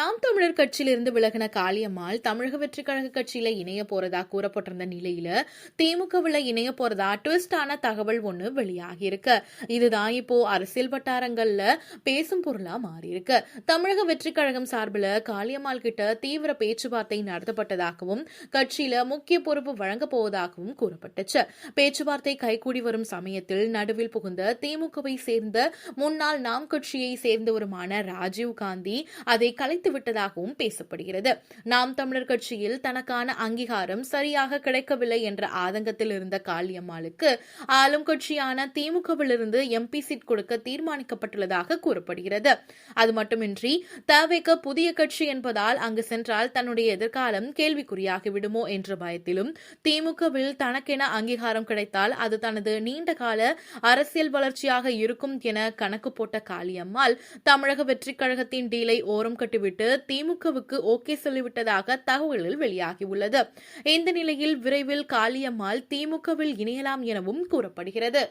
நாம் தமிழர் கட்சியிலிருந்து விலகின காளியம்மாள் தமிழக வெற்றி கழக கட்சியில இணைய போறதா கூறப்பட்டிருந்த நிலையில திமுகவில் இணைய போறதா ட்விஸ்டான தகவல் ஒண்ணு வெளியாகி இருக்கு. இதுதான் இப்போ அரசியல் வட்டாரங்கள்ல பேசும் பொருளா மாறி இருக்கு. தமிழக வெற்றி கழகம் சார்பில் காளியம்மாள் கிட்ட தீவிர பேச்சுவார்த்தை நடத்தப்பட்டதாகவும் கட்சியில முக்கிய பொறுப்பு வழங்க போவதாகவும் கூறப்பட்டுச்சு. பேச்சுவார்த்தை கைகூடி வரும் சமயத்தில் நடுவில் புகுந்த திமுகவை சேர்ந்த முன்னாள் நாம் கட்சியை சேர்ந்தவருமான ராஜீவ் காந்தி அதை கலைத்து விட்டதாகவும் பேசப்படுகிறது. நாம் தமிழர் கட்சியில் தனக்கான அங்கீகாரம் சரியாக கிடைக்கவில்லை என்ற ஆதங்கத்தில் இருந்த காளியம்மாளுக்கு ஆளும் கட்சியான திமுகவிலிருந்து எம்பி சீட் கொடுக்க தீர்மானிக்கப்பட்டுள்ளதாக கூறப்படுகிறது. அது மட்டுமின்றி தவிக புதிய கட்சி என்பதால் அங்கு சென்றால் தன்னுடைய எதிர்காலம் கேள்விக்குறியாகிவிடுமோ என்ற பயத்திலும் திமுகவில் தனக்கென அங்கீகாரம் கிடைத்தால் அது தனது நீண்ட கால அரசியல் வளர்ச்சியாக இருக்கும் என கணக்கு போட்ட காளியம்மாள் தமிழக வெற்றிக் கழகத்தின் டீலை ஓரம் கட்டிவிட்டு திமுகவுக்கு ஓகே சொல்லிவிட்டதாக தகவல்கள் வெளியாகியுள்ளது. இந்த நிலையில் விரைவில் காளியம்மாள் திமுகவில் இணையலாம் எனவும் கூறப்படுகிறது.